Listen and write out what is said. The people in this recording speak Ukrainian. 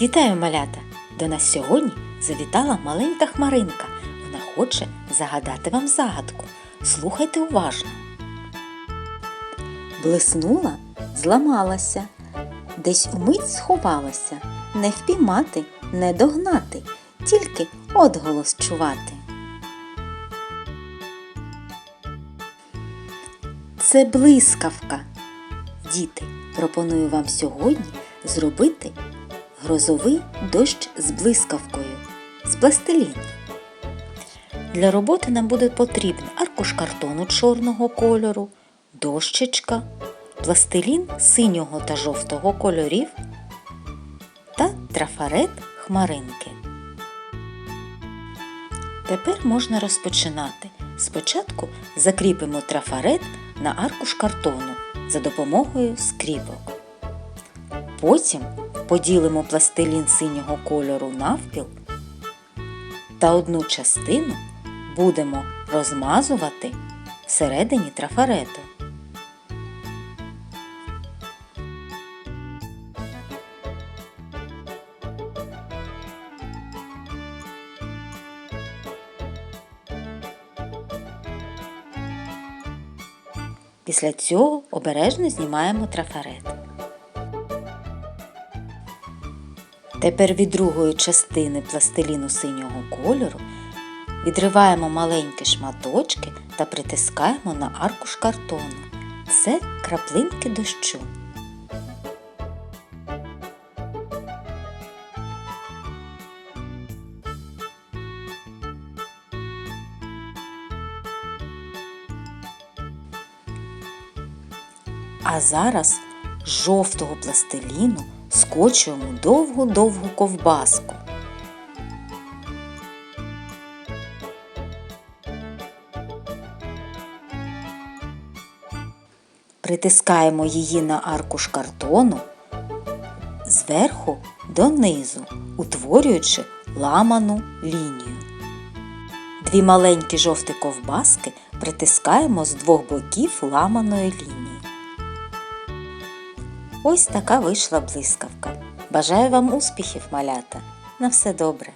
Вітаю, малята! До нас сьогодні завітала маленька хмаринка. Вона хоче загадати вам загадку. Слухайте уважно. Блиснула, зламалася, десь умить сховалася, не впіймати, не догнати, тільки одголос чувати. Це блискавка. Діти, пропоную вам сьогодні зробити грозовий дощ з блискавкою з пластиліну. Для роботи нам буде потрібен аркуш картону чорного кольору, дощечка, пластилін синього та жовтого кольорів та трафарет хмаринки. Тепер можна розпочинати. Спочатку закріпимо трафарет на аркуш картону за допомогою скріпок. Потім поділимо пластилін синього кольору навпіл та одну частину будемо розмазувати всередині трафарету. Після цього обережно знімаємо трафарет. Тепер від другої частини пластиліну синього кольору відриваємо маленькі шматочки та притискаємо на аркуш картону. Це краплинки дощу. А зараз жовтого пластиліну скочуємо довгу-довгу ковбаску. Притискаємо її на аркуш картону зверху донизу, утворюючи ламану лінію. Дві маленькі жовті ковбаски притискаємо з двох боків ламаної лінії. Ось така вийшла блискавка. Бажаю вам успіхів, малята! На все добре!